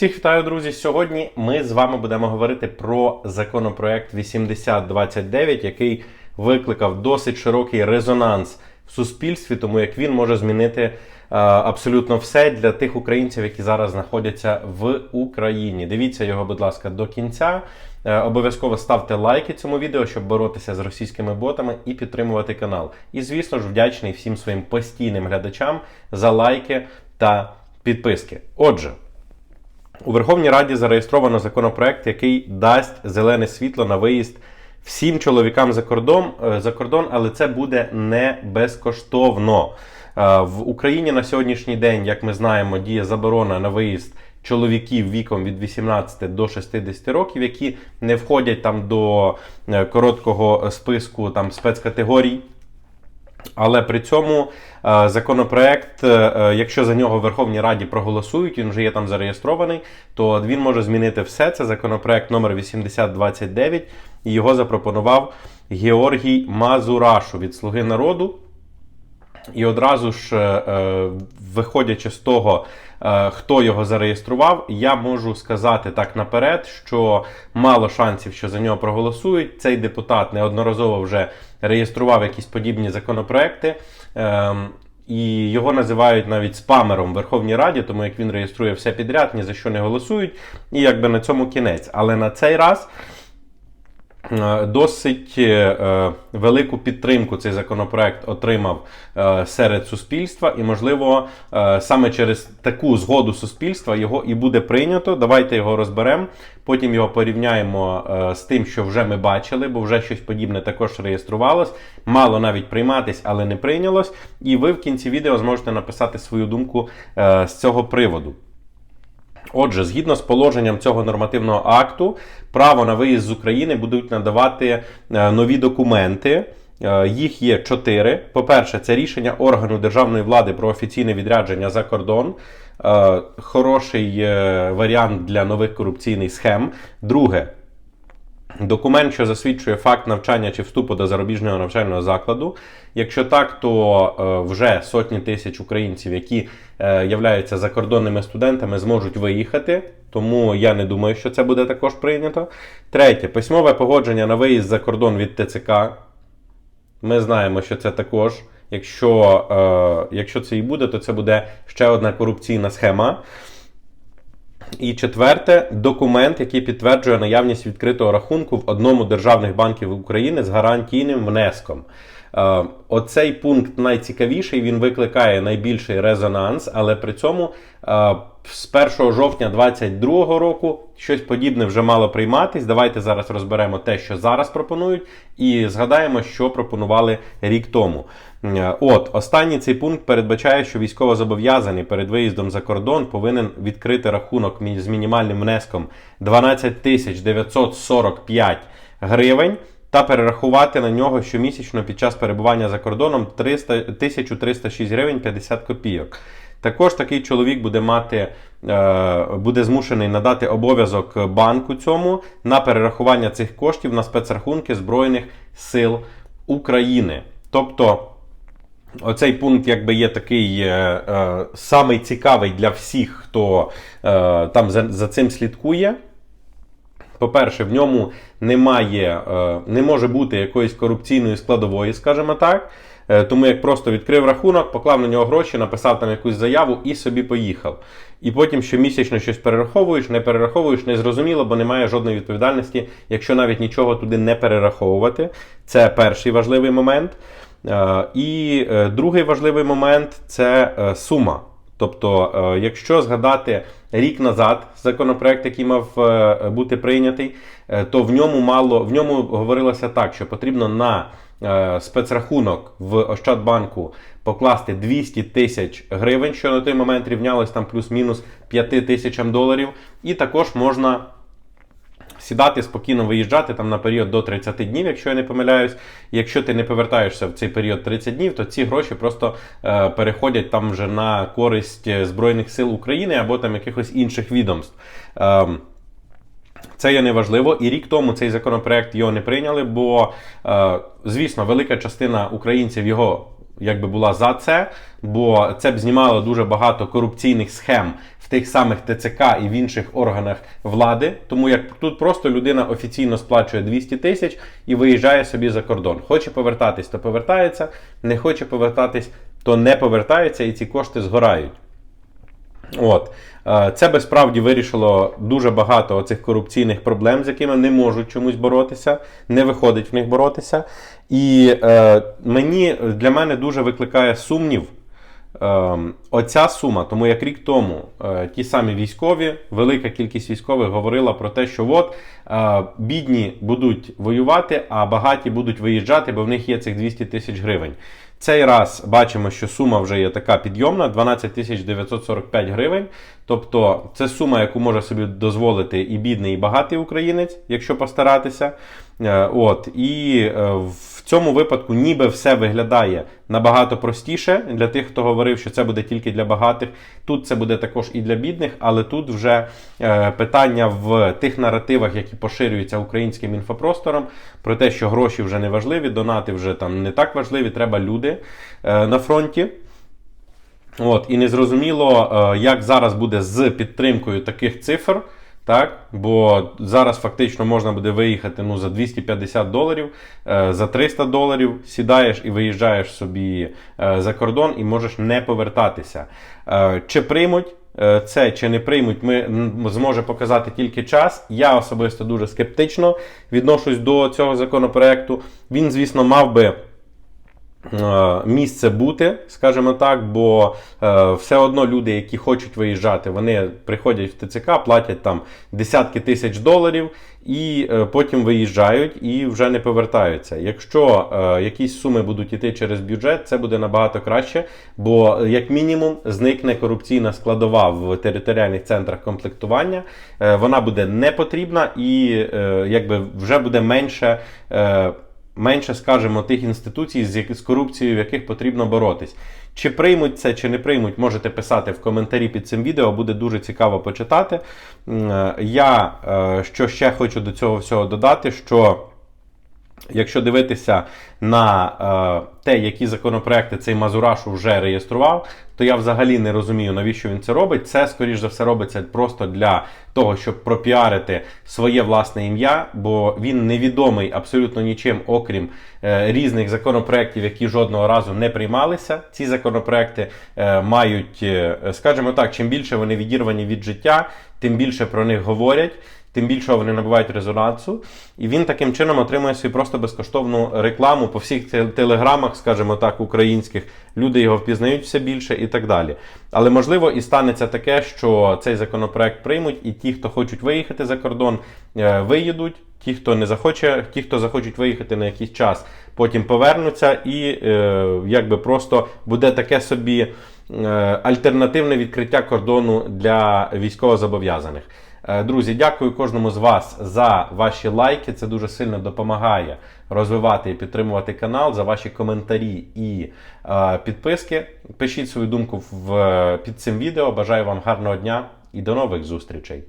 Всіх вітаю, друзі! Сьогодні ми з вами будемо говорити про законопроект 8029, який викликав досить широкий резонанс в суспільстві, тому як він може змінити е, абсолютно все для тих українців, які зараз знаходяться в Україні. Дивіться його, будь ласка, до кінця. Е, Обов'язково ставте лайки цьому відео, щоб боротися з російськими ботами і підтримувати канал. І, звісно ж, вдячний всім своїм постійним глядачам за лайки та підписки. Отже. У Верховній Раді зареєстровано законопроект, який дасть зелене світло на виїзд всім чоловікам за кордон, е, за кордон, але це буде не безкоштовно. Е, В Україні на сьогоднішній день, як ми знаємо, діє заборона на виїзд чоловіків віком від 18 до 60 років, які не входять там до е, короткого списку там спецкатегорій. Але при цьому е, законопроект, е, е, якщо за нього в Верховній Раді проголосують, він вже є там зареєстрований, то він може змінити все. Це законопроект номер 8029, і його запропонував Георгій Мазурашу від Слуги народу. І одразу ж, е, е, виходячи з того, е, хто його зареєстрував, я можу сказати так наперед, що мало шансів, що за нього проголосують. Цей депутат неодноразово вже реєстрував якісь подібні законопроекти. ем, І його називають навіть спамером в Верховній Раді, тому як він реєструє все підряд, ні за що не голосують, і якби на цьому кінець. Але на цей раз Досить е, велику підтримку цей законопроект отримав е, серед суспільства, і, можливо, е, саме через таку згоду суспільства його і буде прийнято. Давайте його розберемо. Потім його порівняємо е, з тим, що вже ми бачили, бо вже щось подібне також реєструвалось. Мало навіть прийматись, але не прийнялось. І ви в кінці відео зможете написати свою думку е, з цього приводу. Отже, згідно з положенням цього нормативного акту, право на виїзд з України будуть надавати е, нові документи. Е, Їх є чотири. По-перше, це рішення органу державної влади про офіційне відрядження за кордон. Е, Хороший варіант для нових корупційних схем. Друге, Документ, що засвідчує факт навчання чи вступу до зарубіжного навчального закладу. Якщо так, то е, вже сотні тисяч українців, які е, являються закордонними студентами, зможуть виїхати. Тому я не думаю, що це буде також прийнято. Третє письмове погодження на виїзд за кордон від ТЦК. Ми знаємо, що це також. Якщо, е, якщо це і буде, то це буде ще одна корупційна схема. І четверте документ, який підтверджує наявність відкритого рахунку в одному державних банків України з гарантійним внеском. Е, Оцей пункт найцікавіший, він викликає найбільший резонанс, але при цьому е, з 1 жовтня 2022 року щось подібне вже мало прийматись. Давайте зараз розберемо те, що зараз пропонують, і згадаємо, що пропонували рік тому. От, останній цей пункт передбачає, що військовозобов'язаний перед виїздом за кордон повинен відкрити рахунок з мінімальним внеском 12 тисяч 945 гривень та перерахувати на нього щомісячно під час перебування за кордоном 300, 1306 гривень 50 копійок. Також такий чоловік буде мати, е, буде змушений надати обов'язок банку цьому на перерахування цих коштів на спецрахунки Збройних сил України. Тобто, Оцей пункт якби є такий е, е, самий цікавий для всіх, хто е, там за, за цим слідкує. По-перше, в ньому немає, е, не може бути якоїсь корупційної складової, скажімо так. Е, Тому як просто відкрив рахунок, поклав на нього гроші, написав там якусь заяву і собі поїхав. І потім щомісячно щось перераховуєш, не перераховуєш, не зрозуміло, бо немає жодної відповідальності, якщо навіть нічого туди не перераховувати. Це перший важливий момент. Е, І е, другий важливий момент це сума. Тобто, якщо згадати рік назад законопроект, який мав бути прийнятий, то в ньому мало в ньому говорилося так, що потрібно на спецрахунок в Ощадбанку покласти 200 тисяч гривень, що на той момент рівнялось там плюс-мінус 5 тисячам доларів, і також можна сідати, спокійно виїжджати там на період до 30 днів, якщо я не помиляюсь. Якщо ти не повертаєшся в цей період 30 днів, то ці гроші просто е, переходять там вже на користь е, Збройних сил України або там якихось інших відомств. Ем, це є неважливо, і рік тому цей законопроект його не прийняли, бо, е, звісно, велика частина українців його якби була за це, бо це б знімало дуже багато корупційних схем в тих самих ТЦК і в інших органах влади. Тому як тут просто людина офіційно сплачує 200 тисяч і виїжджає собі за кордон. Хоче повертатись, то повертається, не хоче повертатись, то не повертається, і ці кошти згорають. От. Е, Це би справді вирішило дуже багато оцих корупційних проблем, з якими не можуть чомусь боротися, не виходить в них боротися. І е, мені для мене дуже викликає сумнів. е, Оця сума, тому як рік тому е, ті самі військові, велика кількість військових говорила про те, що от е, бідні будуть воювати, а багаті будуть виїжджати, бо в них є цих 200 тисяч гривень. Цей раз бачимо, що сума вже є така підйомна 12 тисяч 945 гривень. Тобто це сума, яку може собі дозволити і бідний, і багатий українець, якщо постаратися. Е, От і е, в цьому випадку, ніби все виглядає набагато простіше для тих, хто говорив, що це буде тільки для багатих. Тут це буде також і для бідних, але тут вже е, питання в тих наративах, які поширюються українським інфопростором, про те, що гроші вже не важливі, донати вже там не так важливі, треба люди на фронті. От, і незрозуміло, як зараз буде з підтримкою таких цифр. Так, бо зараз фактично можна буде виїхати ну, за 250 доларів, е, за 300 доларів сідаєш і виїжджаєш собі е, за кордон і можеш не повертатися. Е, Чи приймуть це, чи не приймуть, ми зможе показати тільки час. Я особисто дуже скептично відношусь до цього законопроекту. Він, звісно, мав би. Е, місце бути, скажімо так, бо е, все одно люди, які хочуть виїжджати, вони приходять в ТЦК, платять там десятки тисяч доларів і е, потім виїжджають і вже не повертаються. Якщо якісь суми будуть йти через бюджет, це буде набагато краще, бо як мінімум зникне корупційна складова в територіальних центрах комплектування. Вона буде не потрібна і якби вже буде менше. Менше, скажімо, тих інституцій, з, з корупцією, в яких потрібно боротись. Чи приймуть це, чи не приймуть, можете писати в коментарі під цим відео, буде дуже цікаво почитати. Е, Я е, що ще хочу до цього всього додати, що. Якщо дивитися на е, те, які законопроекти цей Мазураш вже реєстрував, то я взагалі не розумію, навіщо він це робить. Це, скоріш за все, робиться просто для того, щоб пропіарити своє власне ім'я, бо він невідомий абсолютно нічим, окрім е, різних законопроєктів, які жодного разу не приймалися. Ці законопроекти е, мають, е, скажімо так, чим більше вони відірвані від життя, тим більше про них говорять тим більше вони набувають резонансу. І він таким чином отримує свою просто безкоштовну рекламу по всіх телеграмах, скажімо так, українських. Люди його впізнають все більше і так далі. Але можливо і станеться таке, що цей законопроект приймуть, і ті, хто хочуть виїхати за кордон, е, виїдуть. Ті, хто не захоче, ті, хто захочуть виїхати на якийсь час, потім повернуться, і е, якби просто буде таке собі е, альтернативне відкриття кордону для військовозобов'язаних. Е, Друзі, дякую кожному з вас за ваші лайки. Це дуже сильно допомагає розвивати і підтримувати канал, за ваші коментарі і е, підписки. Пишіть свою думку в, під цим відео. Бажаю вам гарного дня і до нових зустрічей.